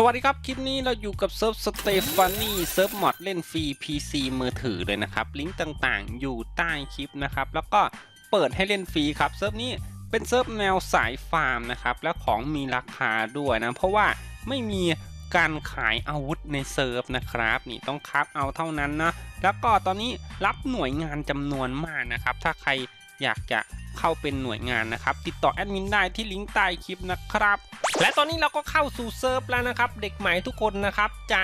สวัสดีครับ คลิปนี้เราอยู่กับเซิร์ฟสเตฟานีเซิร์ฟมอดเล่นฟรี PC มือถือเลยนะครับ ลิงก์ต่างๆ อยู่ใต้คลิปนะครับ แล้วก็เปิดให้เล่นฟรีครับ เซิร์ฟนี้เป็นเซิร์ฟแนวสายฟาร์มนะครับ และของมีราคาด้วยนะ เพราะว่าไม่มีการขายอาวุธในเซิร์ฟนะครับ นี่ต้องคับเอาเท่านั้นนะ แล้วก็ตอนนี้รับหน่วยงานจำนวนมากนะครับ ถ้าใครอยากจะเข้าเป็นหน่วยงานนะครับ ติดต่อแอดมินได้ที่ลิงก์ใต้คลิปนะครับ และตอนนี้เราก็เข้าสู่เซิร์ฟแล้วนะครับ เด็กใหม่ทุกคนนะครับจะ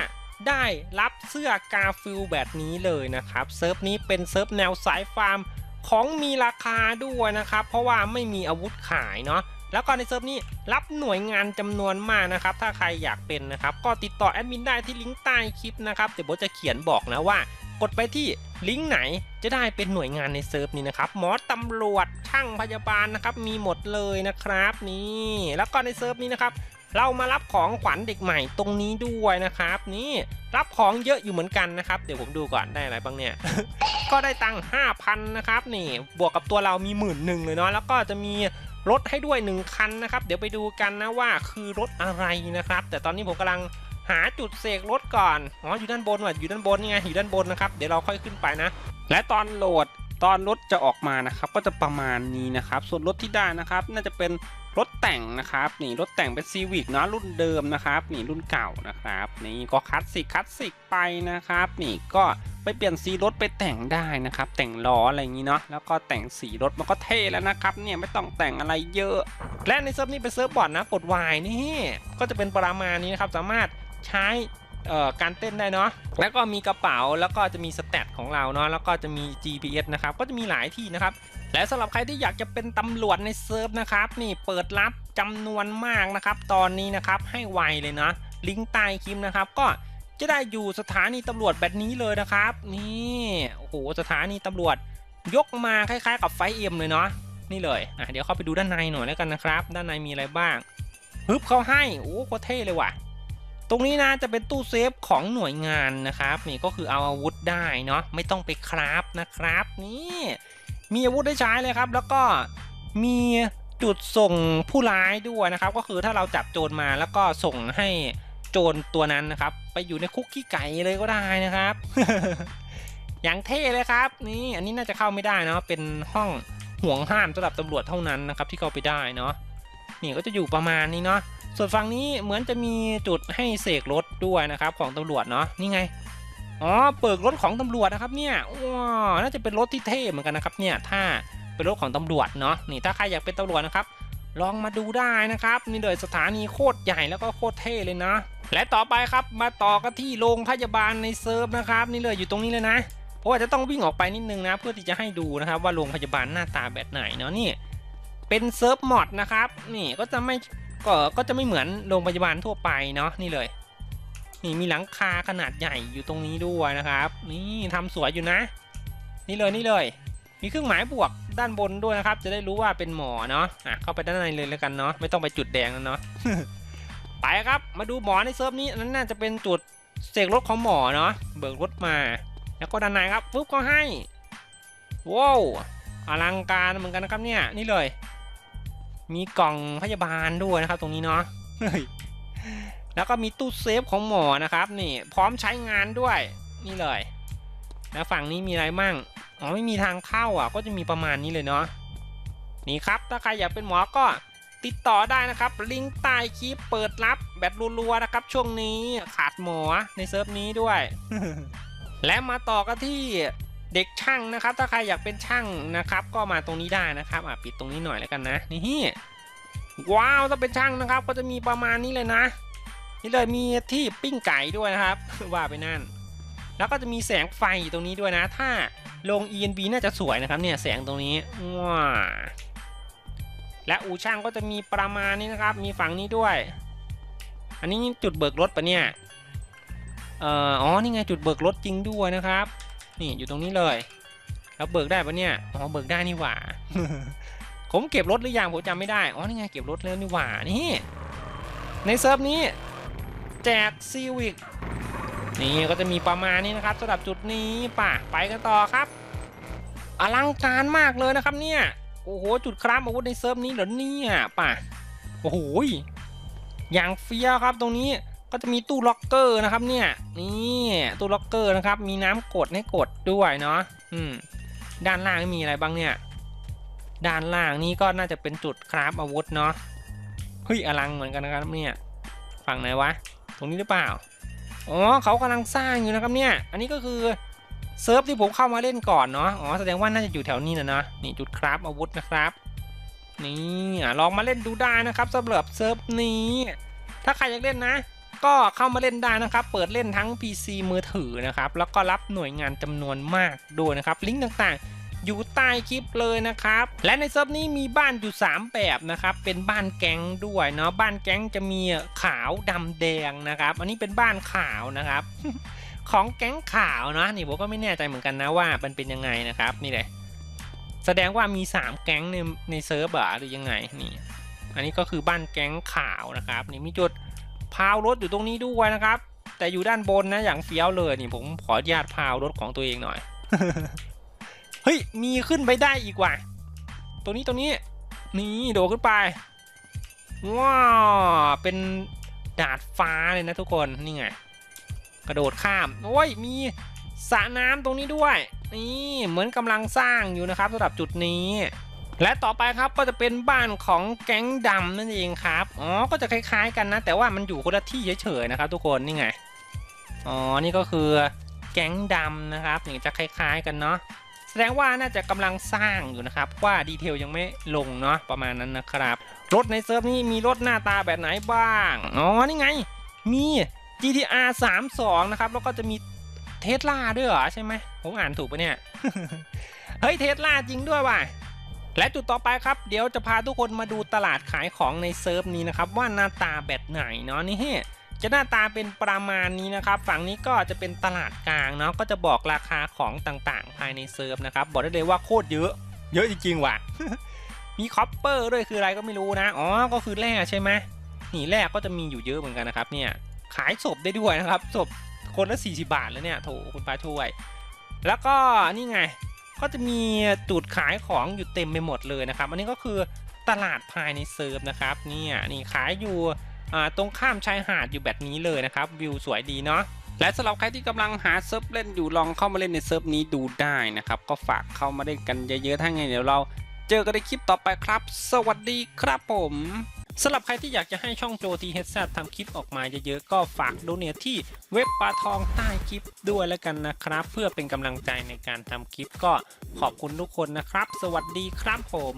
ได้รับเสื้อกาฟิลแบบนี้เลยนะครับเซิร์ฟนี้เป็นเซิร์ฟแนวสายฟาร์มของมีราคาด้วยนะครับ เพราะว่าไม่มีอาวุธขายเนาะแล้วก็ในเซิร์ฟนี้รับหน่วยงานจำนวนมากนะครับ ถ้าใครอยากเป็นนะครับ ก็ติดต่อแอดมินได้ที่ลิงก์ใต้คลิปนะครับเดี๋ยวโบจะเขียนบอกนะว่า กดไปที่ลิงก์ไหนจะได้เป็นหน่วยงานในเซิร์ฟนี้นะครับหมอตำรวจช่างพยาบาลนะครับมีหมดเลยนะครับนี่แล้วก็ในเซิร์ฟนี้นะครับเรามารับของขวัญเด็กใหม่ตรงนี้ด้วยนะครับ นี่รับของเยอะอยู่เหมือนกันนะครับ เดี๋ยวผมดูก่อนได้อะไรบ้างเนี่ย ก็ได้ตังค์5,000นะครับนี่บวกกับตัวเรามีหมื่นหนึ่งเลยเนาะแล้วก็จะมีรถให้ด้วย 1 คันนะครับ เดี๋ยวไปดูกันนะว่าคือรถอะไรนะครับ แต่ตอนนี้ผมกำลัง หาจุดเสกรถก่อน อ๋อ อยู่ด้านบนว่ะอยู่ด้านบนนี่ไง อยู่ด้านบนนะครับ เดี๋ยวเราค่อยขึ้นไปนะ และตอนโหลดตอนรถจะออกมานะครับ ก็จะประมาณนี้นะครับ ส่วนรถที่ได้นะครับ น่าจะเป็นรถแต่งนะครับ นี่รถแต่งเป็นซีวิกเนาะรุ่นเดิมนะครับ นี่รุ่นเก่านะครับ นี่ก็คลาสสิกคลาสสิกไปนะครับ นี่ก็ไปเปลี่ยนสีรถไปแต่งได้นะครับ แต่งล้ออะไรอย่างนี้เนาะแล้วก็แต่งสีรถมันก็เท่แล้วนะครับเนี่ยไม่ต้องแต่งอะไรเยอะ และในเซิร์ฟนี้เป็นเซิร์ฟบอร์ดนะกด Y นี่ก็จะเป็นประมาณนี้นะครับสามารถ ใช้การเต้นได้เนาะ แล้วก็มีกระเป๋า แล้วก็จะมีสเตตของเราเนาะ แล้วก็จะมี GPS นะครับ ก็จะมีหลายที่นะครับ และสำหรับใครที่อยากจะเป็นตำรวจในเซิร์ฟนะครับ นี่เปิดรับจำนวนมากนะครับ ตอนนี้นะครับ ให้ไวเลยนะลิงก์ใต้คลิปนะครับ ก็จะได้อยู่สถานีตำรวจแบบนี้เลยนะครับ นี่ โอ้โห สถานีตำรวจยกมาคล้ายๆ กับไฟเอ็มเลยเนาะ นี่เลย อะ เดี๋ยวเข้าไปดูด้านในหน่อยแล้วกันนะครับ ด้านในมีอะไรบ้าง ฮึบเขาให้ โอ้โคเท่เลยว่ะ ตรงนี้นะจะเป็นตู้เซฟของหน่วยงานนะครับนี่ก็คือเอาอาวุธได้เนาะไม่ต้องไปคราฟนะครับนี่มีอาวุธได้ใช้เลยครับ แล้วก็มีจุดส่งผู้ร้ายด้วยนะครับ ก็คือถ้าเราจับโจรมาแล้วก็ส่งให้โจรตัวนั้นนะครับ ไปอยู่ในคุกขี้ไก่เลยก็ได้นะครับ อย่างเท่เลยครับ นี่อันนี้น่าจะเข้าไม่ได้เนาะเป็นห้องห่วงห้ามสำหรับตำรวจเท่านั้นนะครับ ที่เข้าไปได้เนาะนี่ก็จะอยู่ประมาณนี้เนาะ ส่วนฝั่งนี้เหมือนจะมีจุดให้เสกรถด้วยนะครับของตำรวจเนาะนี่ไงอ๋อเปิดรถของตำรวจนะครับเนี่ยว้าวน่าจะเป็นรถที่เท่เหมือนกันนะครับเนี่ยถ้าเป็นรถของตำรวจเนาะนี่ถ้าใครอยากเป็นตำรวจนะครับ ลองมาดูได้นะครับนี่เลยสถานีโคตรใหญ่แล้วก็โคตรเท่เลยนะ และต่อไปครับมาต่อกันที่โรงพยาบาลในเซิร์ฟนะครับนี่เลยอยู่ตรงนี้เลยนะเพราะว่าจะต้องวิ่งออกไปนิดนึงนะเพื่อที่จะให้ดูนะครับว่าโรงพยาบาลหน้าตาแบบไหนเนาะนี่เป็นเซิร์ฟมอดนะครับนี่ก็จะไม่ ก็ก็จะไม่เหมือนโรงพยาบาลทั่วไปเนาะนี่เลยนี่มีหลังคาขนาดใหญ่อยู่ตรงนี้ด้วยนะครับ นี่ทำสวยอยู่นะ นี่เลยนี่เลย มีเครื่องหมายบวกด้านบนด้วยนะครับ จะได้รู้ว่าเป็นหมอเนาะอะเข้าไปด้านในเลยแล้วกันเนาะไม่ต้องไปจุดแดงแล้วเนาะไปครับมาดูหมอในเซิร์ฟนี้อันนั้นน่าจะเป็นจุดเสกรถของหมอเนาะเบิกรถมา แล้วก็ด้านในครับปุ๊บก็ให้ว้าวอลังการเหมือนกันนะครับเนี่ยนี่เลย มีกล่องพยาบาลด้วยนะครับ ตรงนี้เนาะเฮ้ยแล้วก็มีตู้เซฟของหมอนะครับนี่พร้อมใช้งานด้วยนี่เลย แล้วฝั่งนี้มีอะไรมั่งอ๋อไม่มีทางเข้าอะ ก็จะมีประมาณนี้เลยเนาะนี่ครับ ถ้าใครอยากเป็นหมอก็ติดต่อได้นะครับ ลิงก์ใต้คลิปเปิดรับแบบรัวๆนะครับ ช่วงนี้ขาดหมอในเซิร์ฟนี้ด้วย และมาต่อกันที่ เด็กช่างนะครับ ถ้าใครอยากเป็นช่างนะครับ ก็มาตรงนี้ได้นะครับอะปิดตรงนี้หน่อยแล้วกันนะนี่ว้าวถ้าเป็นช่างนะครับ ก็จะมีประมาณนี้เลยนะ นี่เลยมีที่ปิ้งไก่ด้วยนะครับ ว่าไปนั่น แล้วก็จะมีแสงไฟอยู่ตรงนี้ด้วยนะ ถ้าลง ENB น่าจะสวยนะครับเนี่ยแสงตรงนี้ว้าและอู่ช่างก็จะมีประมาณนี้นะครับ มีฝั่งนี้ด้วย อันนี้จุดเบิกรถปะเนี่ยเอ่ออ๋อนี่ไงจุดเบิกรถจริงด้วยนะครับ นี่อยู่ตรงนี้เลย แล้วเบิกได้ปะเนี่ย อ๋อเบิกได้นี่หว่า ผมเก็บรถหรือยังผมจำไม่ได้ อ๋อนี่ไงเก็บรถแล้วนี่หว่า นี่ ในเซิร์ฟนี้ แจกซีวิกนี่ก็จะมีประมาณนี้นะครับสำหรับจุดนี้ป่ะไปกันต่อครับ อลังการมากเลยนะครับเนี่ย โอ้โหจุดคราฟอาวุธในเซิร์ฟนี้เหรอเนี่ยป่ะ โอ้โหอย่างเฟี้ยวครับตรงนี้ ก็จะมีตู้ล็อกเกอร์นะครับเนี่ยนี่ตู้ล็อกเกอร์นะครับ มีน้ำกดให้กดด้วยเนาะอืมด้านล่างมีอะไรบ้างเนี่ย ด้านล่างนี่ก็น่าจะเป็นจุดคราฟอาวุธเนาะเฮ้ยอลังเหมือนกันนะครับเนี่ยฝั่งไหนวะ ตรงนี้หรือเปล่าอ๋อเขากำลังสร้างอยู่นะครับเนี่ย อันนี้ก็คือเซิร์ฟที่ผมเข้ามาเล่นก่อนเนาะอ๋อแสดงว่าน่าจะอยู่แถวนี้นะเนาะนี่จุดคราฟอาวุธนะครับนี่ลองมาเล่นดูได้นะครับสำหรับเซิร์ฟนี้ ถ้าใครอยากเล่นนะ ก็เข้ามาเล่นได้นะครับ เปิดเล่นทั้ง PC มือถือนะครับ แล้วก็รับหน่วยงานจำนวนมากด้วยนะครับ ลิงก์ต่างๆ อยู่ใต้คลิปเลยนะครับ และในเซิร์ฟนี้มีบ้านอยู่ 3 แบบนะครับ เป็นบ้านแก๊งด้วยเนาะ บ้านแก๊งจะมีขาวดำแดงนะครับ อันนี้เป็นบ้านขาวนะครับ ของแก๊งขาวนะนี่ผมก็ไม่แน่ใจเหมือนกันนะว่ามันเป็นยังไงนะครับ นี่เลยแสดงว่ามี 3 แก๊งในในเซิร์ฟเหรหรือยังไงนี่ อันนี้ก็คือบ้านแก๊งขาวนะครับ นี่มีจุด พาวรถอยู่ตรงนี้ด้วยนะครับ แต่อยู่ด้านบนนะอย่างเฟี้ยวเลยนี่ผมขออนุญาตพาวรถของตัวเองหน่อย เฮ้ยมีขึ้นไปได้อีกว่ะตรงนี้ตรงนี้นี่โดดขึ้นไปว้าวเป็นดาดฟ้าเลยนะทุกคนนี่ไงกระโดดข้ามโอ้ยมีสระน้ำตรงนี้ด้วย นี่เหมือนกำลังสร้างอยู่นะครับสำหรับจุดนี้ และต่อไปครับก็จะเป็นบ้านของแก๊งดำนั่นเองครับอ๋อก็จะคล้ายๆกันนะ แต่ว่ามันอยู่คนละที่เฉยๆนะครับ ทุกคนนี่ไงอ๋อนี่ก็คือแก๊งดำนะครับนี่จะคล้ายๆกันเนาะแสดงว่าน่าจะกำลังสร้างอยู่นะครับว่าดีเทลยังไม่ลงเนาะประมาณนั้นนะครับ รถในเซิร์ฟนี้มีรถหน้าตาแบบไหนบ้างอ๋อนี่ไงมี GTR 32นะครับแล้วก็จะมีเทสลาด้วยเหรอใช่ไหมผมอ่านถูกปะเนี่ยเฮ้ยเทสลาจริงด้วยว่ะ และจุดต่อไปครับเดี๋ยวจะพาทุกคนมาดูตลาดขายของในเซิร์ฟนี้นะครับว่าหน้าตาแบบไหนเนาะนี่จะหน้าตาเป็นประมาณนี้นะครับ ฝั่งนี้ก็จะเป็นตลาดกลางเนาะก็จะบอกราคาของต่างๆ ภายในเซิร์ฟนะครับบอกได้เลยว่าโคตรเยอะ เยอะจริงๆว่ะ มีคอปเปอร์ด้วยคืออะไรก็ไม่รู้นะอ๋อก็คือแร่ใช่ไหมนี่แร่ก็จะมีอยู่เยอะเหมือนกันนะครับเนี่ยขายศพได้ด้วยนะครับศพคนละ40 บาทแล้วเนี่ยโถคุณป้าช่วย แล้วก็นี่ไง ก็จะมีจุดขายของอยู่เต็มไปหมดเลยนะครับ อันนี้ก็คือตลาดภายในเซิร์ฟนะครับเนี่ยนี่ขายอยู่ตรงข้ามชายหาดอยู่แบบนี้เลยนะครับวิวสวยดีเนาะและสำหรับใครที่กำลังหาเซิร์ฟเล่นอยู่ลองเข้ามาเล่นในเซิร์ฟนี้ดูได้นะครับ ก็ฝากเข้ามาเล่นกันเยอะๆถ้าไงเดี๋ยวเรา เจอกันในคลิปต่อไปครับ สวัสดีครับผม สำหรับใครที่อยากจะให้ช่องโจทีเฮดซทำคลิปออกมาเยอะๆ ก็ฝากโดเนทที่เว็บปลาทองใต้คลิปด้วยแล้วกันนะครับ เพื่อเป็นกำลังใจในการทำคลิปก็ขอบคุณทุกคนนะครับ สวัสดีครับผม